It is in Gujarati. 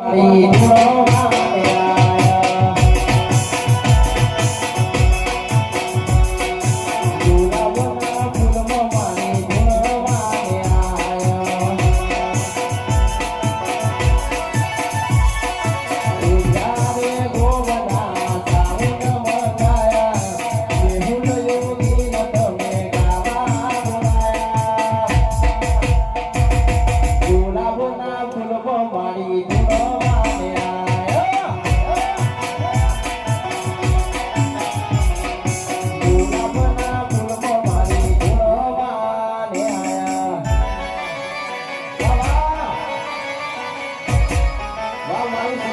મારી વાહ, મારી